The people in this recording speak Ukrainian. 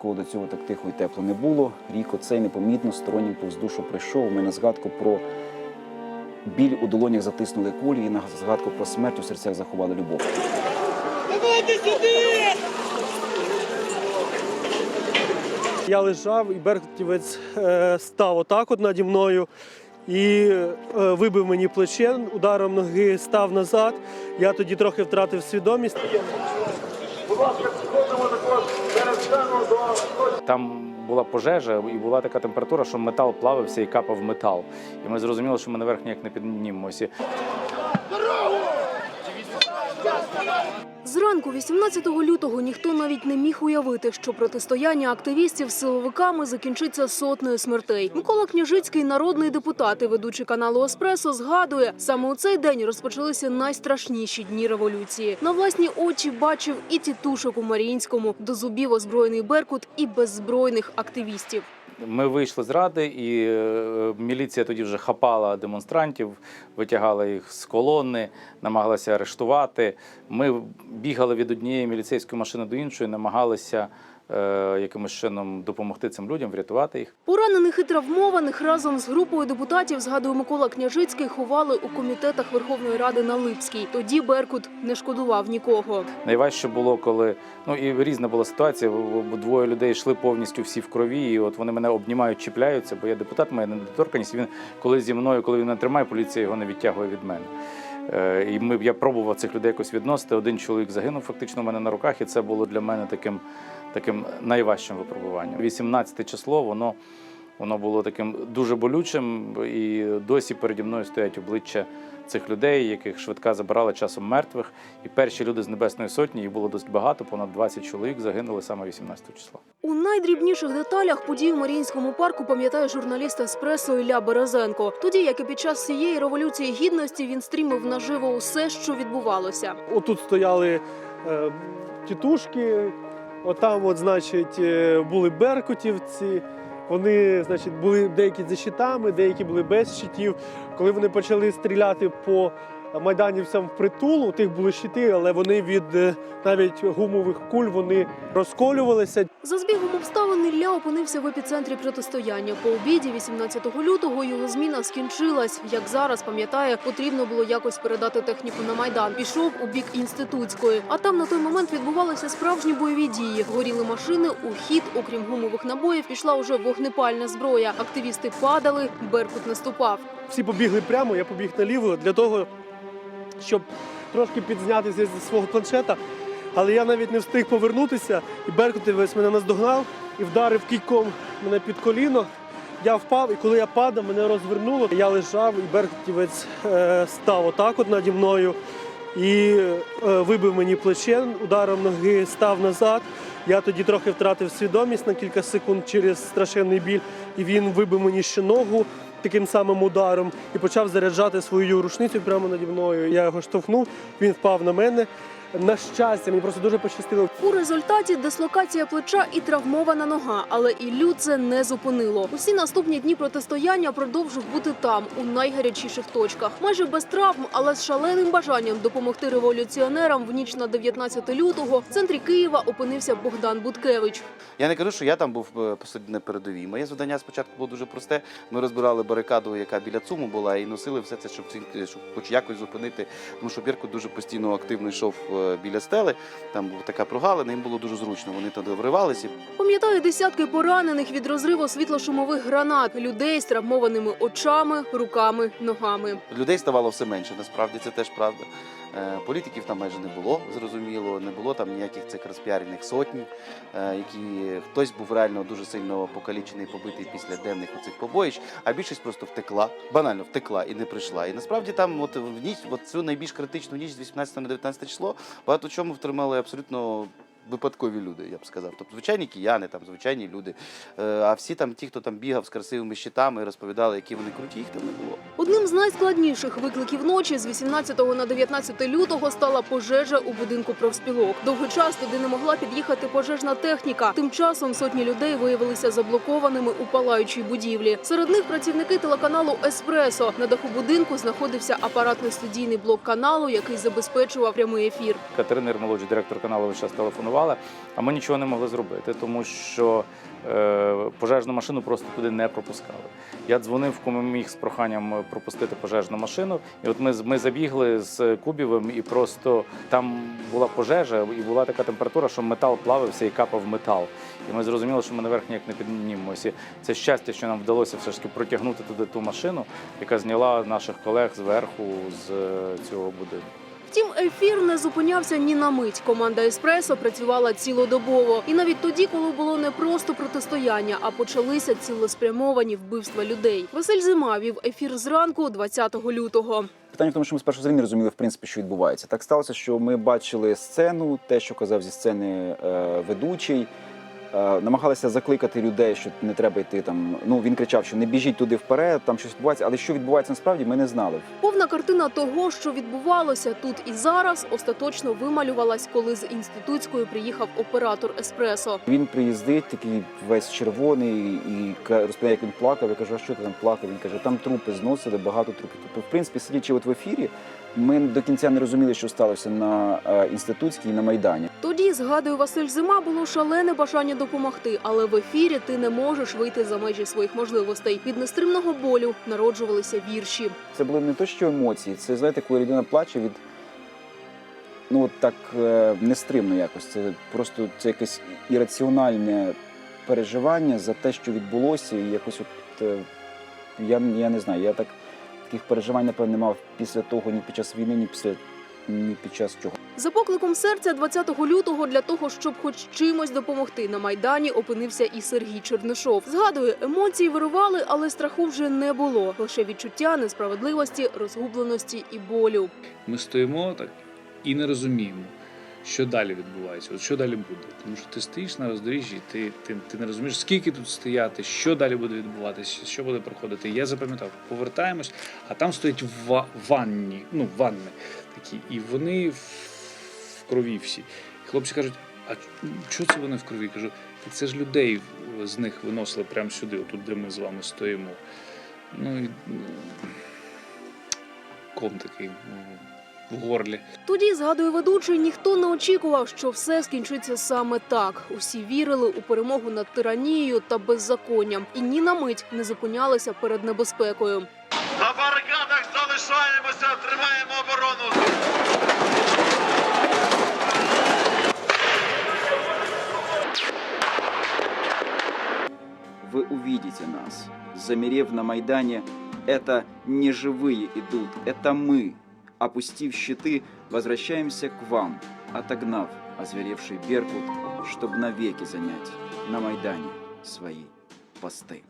ніколи до цього так тихо і тепло не було. Рік оцей непомітно стороннім повз душу прийшов. У мене згадку про біль у долонях затиснули кулі, і на згадку про смерть у серцях заховали любов. Я лежав, і беркутівець е, став отак от наді мною і е, вибив мені плече, ударом ноги став назад. Я тоді трохи втратив свідомість. Там була пожежа і була така температура, що метал плавився і капав метал. І ми зрозуміли, що ми наверх ніяк не піднімемося. Зранку 18 лютого ніхто навіть не міг уявити, що протистояння активістів з силовиками закінчиться сотнею смертей. Микола Княжицький, народний депутат і ведучий каналу Еспресо, згадує, саме у цей день розпочалися найстрашніші дні революції. На власні очі бачив і тітушок у Маріїнському, до зубів озброєний Беркут і беззбройних активістів. Ми вийшли з ради, і е, міліція тоді вже хапала демонстрантів, витягала їх з колони, намагалася арештувати. Ми бігали від однієї міліцейської машини до іншої, намагалися якимось чином допомогти цим людям, врятувати їх. Поранених і травмованих разом з групою депутатів, згадує Микола Княжицький, ховали у комітетах Верховної Ради на Липській. Тоді Беркут не шкодував нікого. Найважче було, коли ну і різна була ситуація, двоє людей йшли повністю всі в крові, і от вони мене обнімають, чіпляються, бо я депутат, моя недоторканість. Він коли зі мною, коли він мене тримає, поліція його не відтягує від мене. Е, І ми я пробував цих людей якось відносити. Один чоловік загинув фактично у мене на руках, і це було для мене таким, таким найважчим випробуванням. 18 число, воно. Воно було таким дуже болючим, і досі переді мною стоять обличчя цих людей, яких швидка забирала часом мертвих. І перші люди з Небесної Сотні, їх було досить багато, понад 20 чоловік загинули саме 18 числа. У найдрібніших деталях подій у Маріїнському парку пам'ятає журналіст еспресо Ілля Березенко. Тоді, як і під час цієї революції гідності, він стрімив наживо усе, що відбувалося. Отут стояли е, тітушки, отам, от, значить, е, були беркутівці. Вони, значить, були деякі за щитами, деякі були без щитів. Коли вони почали стріляти по майданівцям в притул, у тих були щити, але вони від е, навіть гумових куль вони розколювалися. За збігом обставин Ілля опинився в епіцентрі протистояння. По обіді 18 лютого його зміна скінчилась. Як зараз пам'ятає, потрібно було якось передати техніку на майдан. Пішов у бік інститутської. А там на той момент відбувалися справжні бойові дії. Горіли машини. У хід, окрім гумових набоїв, пішла уже вогнепальна зброя. Активісти падали, Беркут наступав. Всі побігли прямо, я побіг наліво для того, щоб трошки підзнятися зі свого планшета. Але я навіть не встиг повернутися, і Беркутівець мене наздогнав і вдарив кійком мене під коліно. Я впав, і коли я падав, мене розвернуло. Я лежав, і Беркутівець е, став отак от наді мною і е, вибив мені плече, ударом ноги став назад. Я тоді трохи втратив свідомість на кілька секунд через страшенний біль, і він вибив мені ще ногу таким самим ударом і почав заряджати свою рушницю прямо наді мною. Я його штовхнув, він впав на мене. На щастя, мені просто дуже пощастило. У результаті дислокація плеча і травмована нога, але Іллю це не зупинило. Усі наступні дні протистояння продовжив бути там, у найгарячіших точках. Майже без травм, але з шаленим бажанням допомогти революціонерам в ніч на 19 лютого в центрі Києва опинився Богдан Будкевич. Я не кажу, що я там був е, посеред на передовій. Моє завдання спочатку було дуже просте. Ми розбирали барикаду, яка біля ЦУМу була, і носили все це, щоб, ці- щоб хоч якось зупинити. Тому що Бірко дуже постійно активно йшов е, біля стели. Там була така прогалина, їм було дуже зручно. Вони туди вривалися. Пам'ятаю десятки поранених від розриву світлошумових гранат, людей з травмованими очами, руками, ногами. Людей ставало все менше. Насправді це теж правда. Е, Політиків там майже не було, зрозуміло, не було там ніяких цих розпіарених сотні, е, які хтось був реально дуже сильно покалічений, побитий після денних оцих побоїщ, а більшість просто втекла, банально втекла і не прийшла. І насправді там, от в ніч, от цю найбільш критичну ніч з 18 на 19 число, багато чому втримали абсолютно. Випадкові люди, я б сказав. Тобто звичайні кияни, там звичайні люди. Е, А всі там, ті, хто там бігав з красивими щитами розповідали, які вони круті, їх там не було. Одним з найскладніших викликів ночі з 18 на 19 лютого стала пожежа у будинку профспілок. Довгий час туди не могла під'їхати пожежна техніка. Тим часом сотні людей виявилися заблокованими у палаючій будівлі. Серед них працівники телеканалу Еспресо. На даху будинку знаходився апаратно-студійний блок каналу, який забезпечував прямий ефір. Катерина Ермолоджі, директор каналу, час телефонувала. Працювали, а ми нічого не могли зробити, тому що е, пожежну машину просто туди не пропускали. Я дзвонив, кому міг з проханням пропустити пожежну машину. І от ми, ми забігли з Кубівим, і просто там була пожежа, і була така температура, що метал плавився і капав метал. І ми зрозуміли, що ми наверх ніяк не піднімемося. Це щастя, що нам вдалося все ж таки протягнути туди ту машину, яка зняла наших колег зверху з е, цього будинку. Втім, ефір не зупинявся ні на мить. Команда Еспресо працювала цілодобово. І навіть тоді, коли було не просто протистояння, а почалися цілеспрямовані вбивства людей. Василь Зима вів ефір зранку 20 лютого. Питання в тому, що ми спершу взагалі розуміли, в принципі, що відбувається. Так сталося, що ми бачили сцену, те, що казав зі сцени е, ведучий. Е, намагалися закликати людей, що не треба йти там. Ну він кричав, що не біжіть туди вперед, там щось відбувається. Але що відбувається насправді, ми не знали. Повна картина того, що відбувалося тут і зараз, остаточно вималювалась, коли з інститутської приїхав оператор еспресо. Він приїздить, такий весь червоний, і розповідає, як він плакав. Я кажу, а що ти там плакав? Він каже, там трупи зносили, багато трупів. Тобто, в принципі, сидячи от в ефірі, ми до кінця не розуміли, що сталося на е, інститутській і на майдані. Тоді, згадує Василь Зима, було шалене бажання допомогти, але в ефірі ти не можеш вийти за межі своїх можливостей. Від нестримного болю народжувалися вірші. Це були не то, що емоції, це знаєте, коли людина плаче від ну от так е, нестримно якось. Це просто це якесь ірраціональне переживання за те, що відбулося, і якось от е, я, я не знаю, я так таких переживань, напевно, не мав після того ні під час війни, ні після ні під час чого. За покликом серця 20 лютого для того, щоб хоч чимось допомогти на майдані, опинився і Сергій Чернишов. Згадує, емоції вирували, але страху вже не було. Лише відчуття несправедливості, розгубленості і болю. Ми стоїмо так і не розуміємо, що далі відбувається, от що далі буде. Тому що ти стоїш на роздоріжжі, ти, ти, ти не розумієш, скільки тут стояти, що далі буде відбуватися, що буде проходити. Я запам'ятав, повертаємось, а там стоять ва- ванні, ну, ванни такі, і вони в, в крові всі. І хлопці кажуть, а що це вони в крові? Кажу, так це ж людей з них виносили прямо сюди, отут, де ми з вами стоїмо. Ну і ну, ком такий в горлі. Тоді, згадує ведучий, ніхто не очікував, що все скінчиться саме так. Усі вірили у перемогу над тиранією та беззаконням, і ні на мить не зупинялися перед небезпекою. На барикадах залишаємося, тримаємо оборону. Вы увидите нас. Замерев на Майдане, это не живые идут, это мы. Опустив щиты, возвращаемся к вам, отогнав озверевший Беркут, чтобы навеки занять на Майдане свои посты.